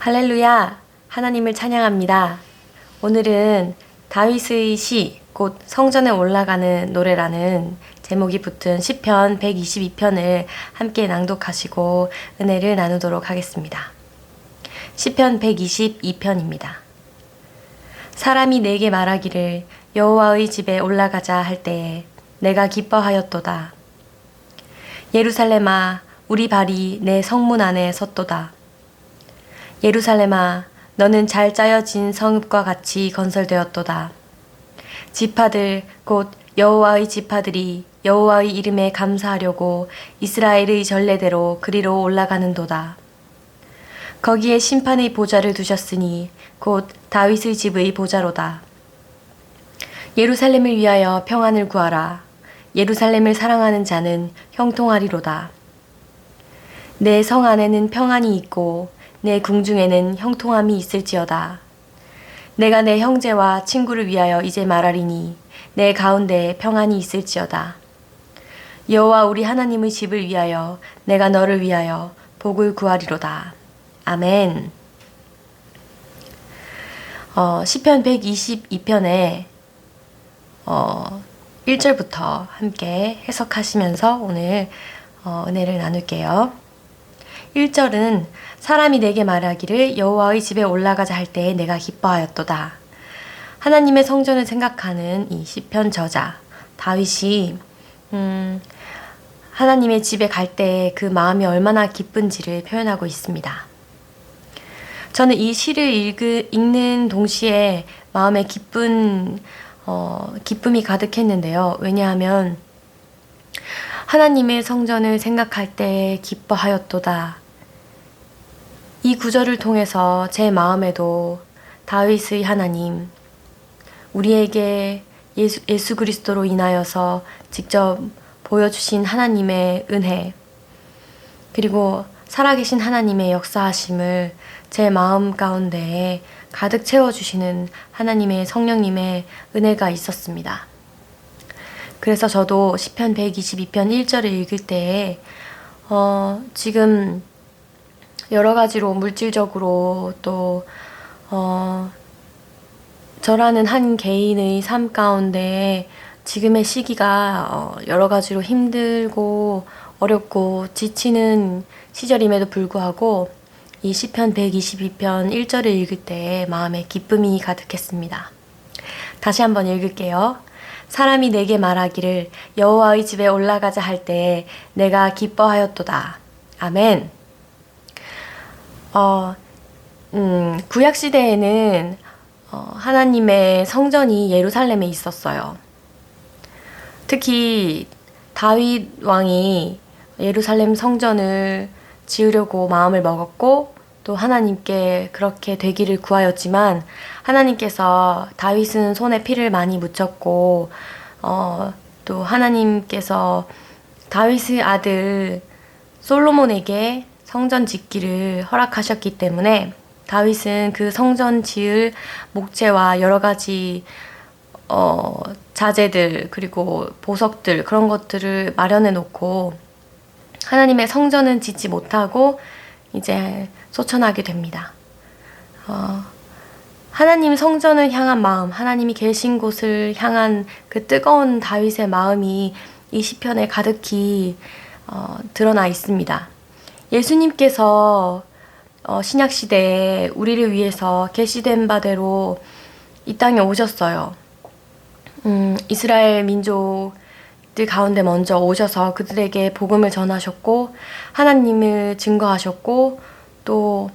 할렐루야! 하나님을 찬양합니다. 오늘은 다윗의 시, 곧 성전에 올라가는 노래라는 제목이 붙은 시편 122편을 함께 낭독하시고 은혜를 나누도록 하겠습니다. 시편 122편입니다. 사람이 내게 말하기를 여호와의 집에 올라가자 할 때에 내가 기뻐하였도다. 예루살렘아 우리 발이 내 성문 안에 섰도다. 예루살렘아 너는 잘 짜여진 성읍과 같이 건설되었도다. 지파들 곧 여호와의 지파들이 여호와의 이름에 감사하려고 이스라엘의 전례대로 그리로 올라가는도다. 거기에 심판의 보좌를 두셨으니 곧 다윗의 집의 보좌로다. 예루살렘을 위하여 평안을 구하라. 예루살렘을 사랑하는 자는 형통하리로다. 내 성 안에는 평안이 있고 내 궁중에는 형통함이 있을지어다. 내가 내 형제와 친구를 위하여 이제 말하리니 내 가운데 평안이 있을지어다. 여호와 우리 하나님의 집을 위하여 내가 너를 위하여 복을 구하리로다. 아멘. 어, 시편 122편에 어, 1절부터 함께 해석하시면서 오늘 어, 은혜를 나눌게요. 1절은 사람이 내게 말하기를 여호와의 집에 올라가자 할 때에 내가 기뻐하였도다. 하나님의 성전을 생각하는 이 시편 저자 다윗이 음, 하나님의 집에 갈 때 그 마음이 얼마나 기쁜지를 표현하고 있습니다. 저는 이 시를 읽, 읽는 동시에 마음에 기쁜 어, 기쁨이 가득했는데요. 왜냐하면 하나님의 성전을 생각할 때 기뻐하였도다. 이 구절을 통해서 제 마음에도 다윗의 하나님, 우리에게 예수, 예수 그리스도로 인하여서 직접 보여주신 하나님의 은혜, 그리고 살아계신 하나님의 역사하심을 제 마음 가운데에 가득 채워주시는 하나님의 성령님의 은혜가 있었습니다. 그래서 저도 시편 122편 1절을 읽을 때에 어, 지금 여러 가지로 물질적으로 또 어, 저라는 한 개인의 삶 가운데 지금의 시기가 어, 여러 가지로 힘들고 어렵고 지치는 시절임에도 불구하고 이 시편 122편 1절을 읽을 때 마음에 기쁨이 가득했습니다. 다시 한번 읽을게요. 사람이 내게 말하기를 여호와의 집에 올라가자 할때 내가 기뻐하였도다. 아멘. 어, 음, 구약 시대에는 어, 하나님의 성전이 예루살렘에 있었어요. 특히 다윗 왕이 예루살렘 성전을 지으려고 마음을 먹었고 또 하나님께 그렇게 되기를 구하였지만 하나님께서 다윗은 손에 피를 많이 묻혔고 어, 또 하나님께서 다윗의 아들 솔로몬에게 성전 짓기를 허락하셨기 때문에 다윗은 그 성전 지을 목재와 여러 가지 어, 자재들 그리고 보석들 그런 것들을 마련해 놓고 하나님의 성전은 짓지 못하고 이제 소천하게 됩니다. 어, 하나님 성전을 향한 마음, 하나님이 계신 곳을 향한 그 뜨거운 다윗의 마음이 이 시편에 가득히 어, 드러나 있습니다. 예수님께서 어, 신약 시대에 우리를 위해서 계시된 바대로 이 땅에 오셨어요. 음, 이스라엘 민족들 가운데 먼저 오셔서 그들에게 복음을 전하셨고 하나님을 증거하셨고 또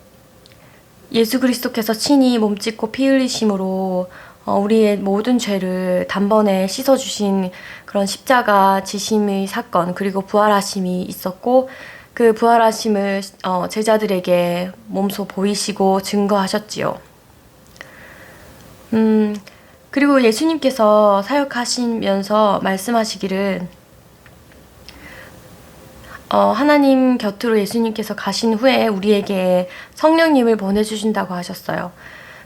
예수 그리스도께서 친히 몸짓고 피 흘리심으로 어, 우리의 모든 죄를 단번에 씻어주신 그런 십자가 지심의 사건 그리고 부활하심이 있었고 그 부활하심을 어, 제자들에게 몸소 보이시고 증거하셨지요. 음, 그리고 예수님께서 사역하시면서 말씀하시기를 어, 하나님 곁으로 예수님께서 가신 후에 우리에게 성령님을 보내주신다고 하셨어요.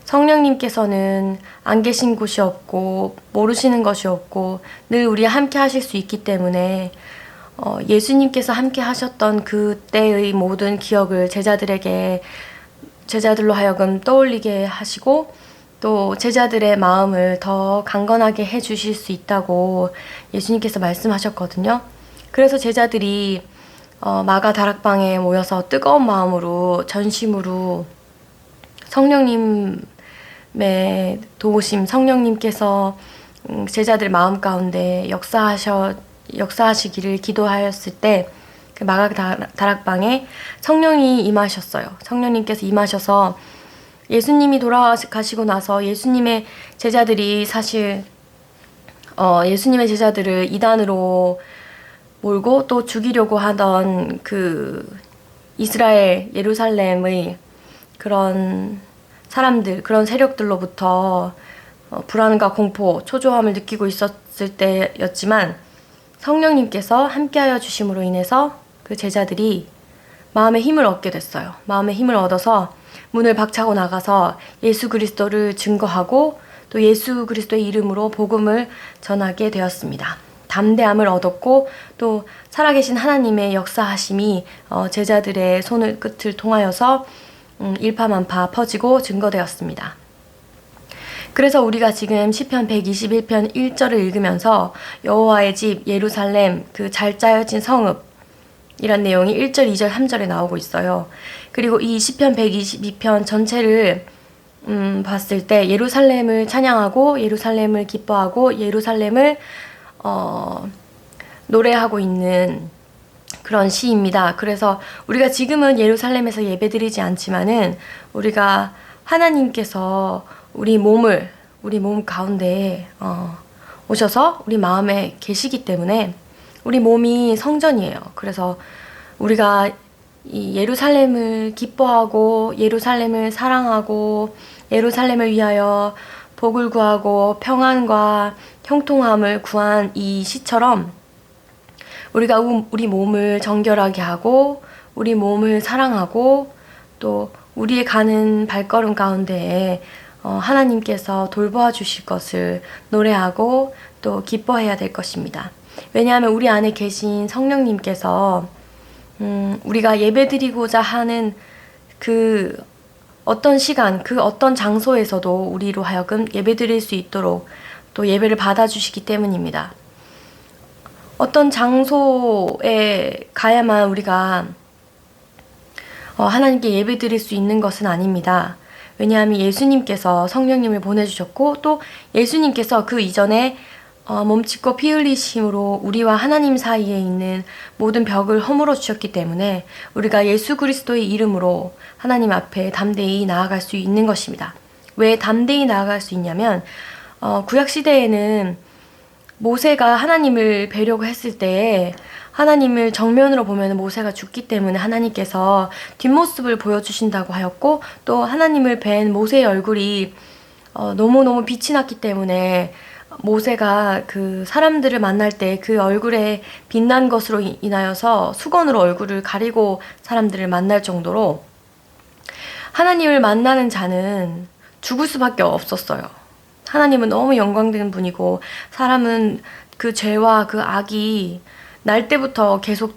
성령님께서는 안 계신 곳이 없고 모르시는 것이 없고 늘 우리와 함께 하실 수 있기 때문에 어, 예수님께서 함께 하셨던 그때의 모든 기억을 제자들에게 제자들로 하여금 떠올리게 하시고 또 제자들의 마음을 더 강건하게 해 주실 수 있다고 예수님께서 말씀하셨거든요. 그래서 제자들이 어, 마가 다락방에 모여서 뜨거운 마음으로 전심으로 성령님의 도우심, 성령님께서 음, 제자들 마음 가운데 역사하셔 역사하시기를 기도하였을 때 그 마가 다- 다락방에 성령이 임하셨어요. 성령님께서 임하셔서 예수님이 돌아가시고 나서 예수님의 제자들이 사실 어, 예수님의 제자들을 이단으로 몰고 또 죽이려고 하던 그 이스라엘 예루살렘의 그런 사람들 그런 세력들로부터 어, 불안과 공포, 초조함을 느끼고 있었을 때였지만 성령님께서 함께하여 주심으로 인해서 그 제자들이 마음의 힘을 얻게 됐어요. 마음의 힘을 얻어서 문을 박차고 나가서 예수 그리스도를 증거하고 또 예수 그리스도의 이름으로 복음을 전하게 되었습니다. 담대함을 얻었고 또 살아계신 하나님의 역사하심이 어, 제자들의 손을 끝을 통하여서 음, 일파만파 퍼지고 증거되었습니다. 그래서 우리가 지금 시편 121편 1절을 읽으면서 여호와의 집 예루살렘 그 잘 짜여진 성읍 이란 내용이 1절, 2절, 3절에 나오고 있어요. 그리고 이 시편 122편 전체를 음, 봤을 때 예루살렘을 찬양하고 예루살렘을 기뻐하고 예루살렘을 어, 노래하고 있는 그런 시입니다. 그래서 우리가 지금은 예루살렘에서 예배드리지 않지만은 우리가 하나님께서 우리 몸을 우리 몸 가운데 어, 오셔서 우리 마음에 계시기 때문에 우리 몸이 성전이에요. 그래서 우리가 이 예루살렘을 기뻐하고 예루살렘을 사랑하고 예루살렘을 위하여 복을 구하고 평안과 형통함을 구한 이 시처럼 우리가 우- 우리 몸을 정결하게 하고 우리 몸을 사랑하고 또 우리의 가는 발걸음 가운데에 어, 하나님께서 돌보아 주실 것을 노래하고 또 기뻐해야 될 것입니다. 왜냐하면 우리 안에 계신 성령님께서 음, 우리가 예배드리고자 하는 그 어떤 시간, 그 어떤 장소에서도 우리로 하여금 예배드릴 수 있도록 또 예배를 받아주시기 때문입니다. 어떤 장소에 가야만 우리가 어, 하나님께 예배드릴 수 있는 것은 아닙니다. 왜냐하면 예수님께서 성령님을 보내주셨고 또 예수님께서 그 이전에 어, 몸짓고 피 흘리심으로 우리와 하나님 사이에 있는 모든 벽을 허물어 주셨기 때문에 우리가 예수 그리스도의 이름으로 하나님 앞에 담대히 나아갈 수 있는 것입니다. 왜 담대히 나아갈 수 있냐면 어, 구약 시대에는 모세가 하나님을 뵈려고 했을 때 하나님을 정면으로 보면 모세가 죽기 때문에 하나님께서 뒷모습을 보여주신다고 하였고 또 하나님을 뵌 모세의 얼굴이 어, 너무너무 빛이 났기 때문에 모세가 그 사람들을 만날 때 그 얼굴에 빛난 것으로 이- 인하여서 수건으로 얼굴을 가리고 사람들을 만날 정도로 하나님을 만나는 자는 죽을 수밖에 없었어요. 하나님은 너무 영광되는 분이고 사람은 그 죄와 그 악이 날 때부터 계속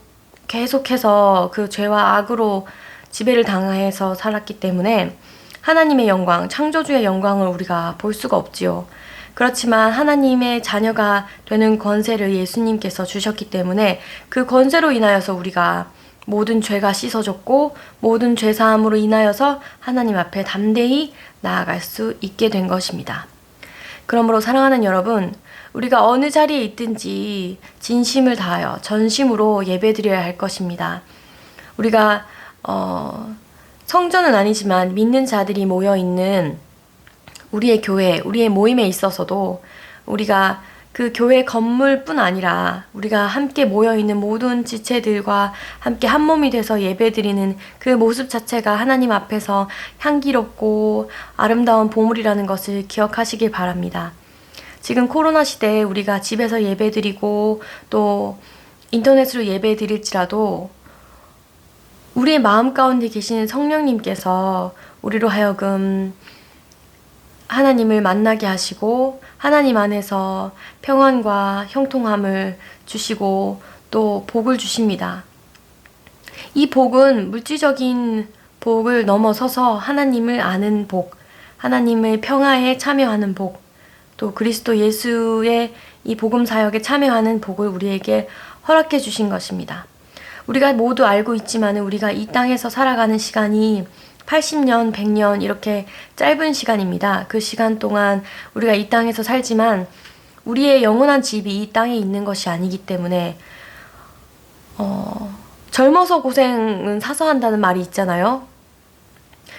계속해서 그 죄와 악으로 지배를 당해서 살았기 때문에 하나님의 영광, 창조주의 영광을 우리가 볼 수가 없지요. 그렇지만 하나님의 자녀가 되는 권세를 예수님께서 주셨기 때문에 그 권세로 인하여서 우리가 모든 죄가 씻어졌고 모든 죄 사함으로 인하여서 하나님 앞에 담대히 나아갈 수 있게 된 것입니다. 그러므로 사랑하는 여러분, 우리가 어느 자리에 있든지 진심을 다하여 전심으로 예배드려야 할 것입니다. 우리가 어, 성전은 아니지만 믿는 자들이 모여 있는 우리의 교회, 우리의 모임에 있어서도 우리가 그 교회 건물뿐 아니라 우리가 함께 모여 있는 모든 지체들과 함께 한 몸이 돼서 예배드리는 그 모습 자체가 하나님 앞에서 향기롭고 아름다운 보물이라는 것을 기억하시길 바랍니다. 지금 코로나 시대에 우리가 집에서 예배드리고 또 인터넷으로 예배드릴지라도 우리의 마음 가운데 계시는 성령님께서 우리로 하여금 하나님을 만나게 하시고 하나님 안에서 평안과 형통함을 주시고 또 복을 주십니다. 이 복은 물질적인 복을 넘어서서 하나님을 아는 복, 하나님의 평화에 참여하는 복, 또 그리스도 예수의 이 복음 사역에 참여하는 복을 우리에게 허락해 주신 것입니다. 우리가 모두 알고 있지만 우리가 이 땅에서 살아가는 시간이 80년, 100년 이렇게 짧은 시간입니다. 그 시간 동안 우리가 이 땅에서 살지만 우리의 영원한 집이 이 땅에 있는 것이 아니기 때문에 어, 젊어서 고생은 사서 한다는 말이 있잖아요.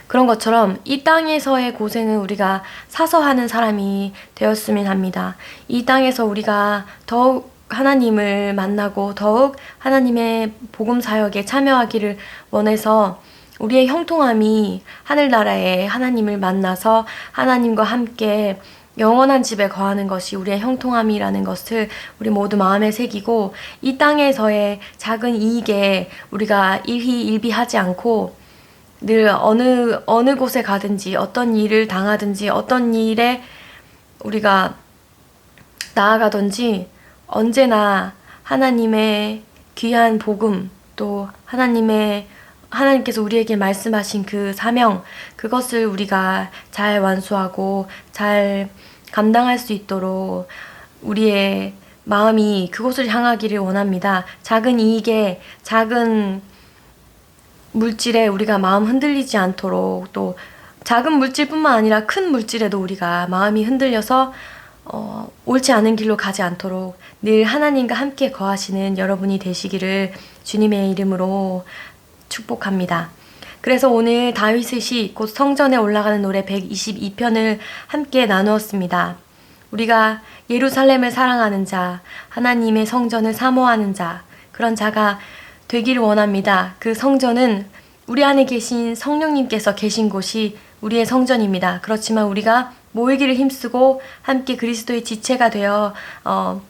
그런 것처럼 이 땅에서의 고생은 우리가 사서 하는 사람이 되었으면 합니다. 이 땅에서 우리가 더욱 하나님을 만나고 더욱 하나님의 복음 사역에 참여하기를 원해서 우리의 형통함이 하늘나라에 하나님을 만나서 하나님과 함께 영원한 집에 거하는 것이 우리의 형통함이라는 것을 우리 모두 마음에 새기고 이 땅에서의 작은 이익에 우리가 일희일비하지 않고 늘 어느 어느 곳에 가든지 어떤 일을 당하든지 어떤 일에 우리가 나아가든지 언제나 하나님의 귀한 복음 또 하나님의 하나님께서 우리에게 말씀하신 그 사명 그것을 우리가 잘 완수하고 잘 감당할 수 있도록 우리의 마음이 그곳을 향하기를 원합니다. 작은 이익에 작은 물질에 우리가 마음 흔들리지 않도록 또 작은 물질뿐만 아니라 큰 물질에도 우리가 마음이 흔들려서 어, 옳지 않은 길로 가지 않도록 늘 하나님과 함께 거하시는 여러분이 되시기를 주님의 이름으로 축복합니다. 그래서 오늘 다윗의 시, 곧 성전에 올라가는 노래 122편을 함께 나누었습니다. 우리가 예루살렘을 사랑하는 자, 하나님의 성전을 사모하는 자, 그런 자가 되기를 원합니다. 그 성전은 우리 안에 계신 성령님께서 계신 곳이 우리의 성전입니다. 그렇지만 우리가 모이기를 힘쓰고 함께 그리스도의 지체가 되어 어,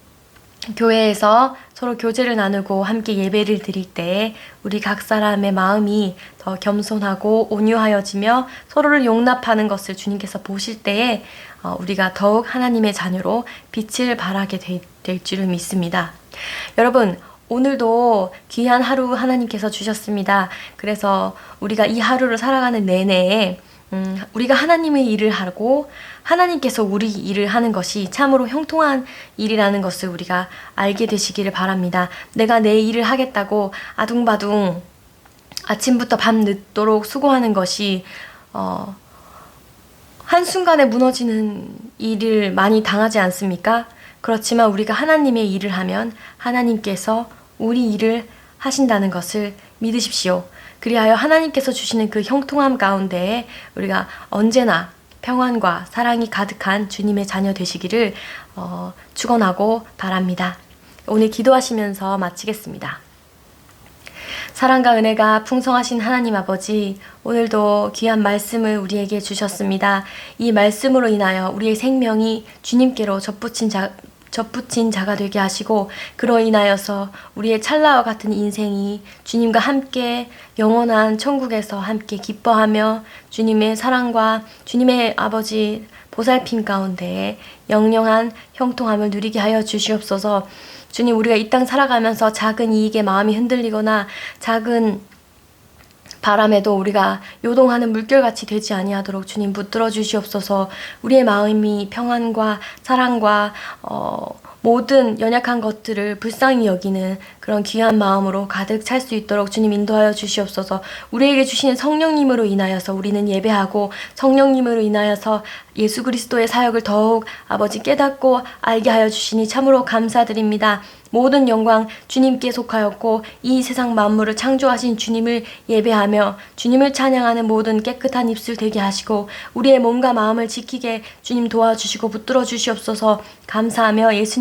교회에서 서로 교제를 나누고 함께 예배를 드릴 때 우리 각 사람의 마음이 더 겸손하고 온유하여지며 서로를 용납하는 것을 주님께서 보실 때에 어, 우리가 더욱 하나님의 자녀로 빛을 발하게 될, 될 줄을 믿습니다. 여러분, 오늘도 귀한 하루 하나님께서 주셨습니다. 그래서 우리가 이 하루를 살아가는 내내 음, 우리가 하나님의 일을 하고 하나님께서 우리 일을 하는 것이 참으로 형통한 일이라는 것을 우리가 알게 되시기를 바랍니다. 내가 내 일을 하겠다고 아둥바둥 아침부터 밤 늦도록 수고하는 것이 어, 한순간에 무너지는 일을 많이 당하지 않습니까? 그렇지만 우리가 하나님의 일을 하면 하나님께서 우리 일을 하신다는 것을 믿으십시오. 그리하여 하나님께서 주시는 그 형통함 가운데에 우리가 언제나 평안과 사랑이 가득한 주님의 자녀 되시기를 어, 축원하고 바랍니다. 오늘 기도하시면서 마치겠습니다. 사랑과 은혜가 풍성하신 하나님 아버지, 오늘도 귀한 말씀을 우리에게 주셨습니다. 이 말씀으로 인하여 우리의 생명이 주님께로 접붙인 자, 접붙인 자가 되게 하시고 그로 인하여서 우리의 찰나와 같은 인생이 주님과 함께 영원한 천국에서 함께 기뻐하며 주님의 사랑과 주님의 아버지 보살핌 가운데 영영한 형통함을 누리게 하여 주시옵소서. 주님 우리가 이 땅 살아가면서 작은 이익에 마음이 흔들리거나 작은 바람에도 우리가 요동하는 물결같이 되지 아니하도록 주님 붙들어 주시옵소서. 우리의 마음이 평안과 사랑과 어, 모든 연약한 것들을 불쌍히 여기는 그런 귀한 마음으로 가득 찰 수 있도록 주님 인도하여 주시옵소서. 우리에게 주시는 성령님으로 인하여서 우리는 예배하고 성령님으로 인하여서 예수 그리스도의 사역을 더욱 아버지 깨닫고 알게 하여 주시니 참으로 감사드립니다. 모든 영광 주님께 속하였고 이 세상 만물을 창조하신 주님을 예배하며 주님을 찬양하는 모든 깨끗한 입술 되게 하시고 우리의 몸과 마음을 지키게 주님 도와주시고 붙들어 주시옵소서 감사하며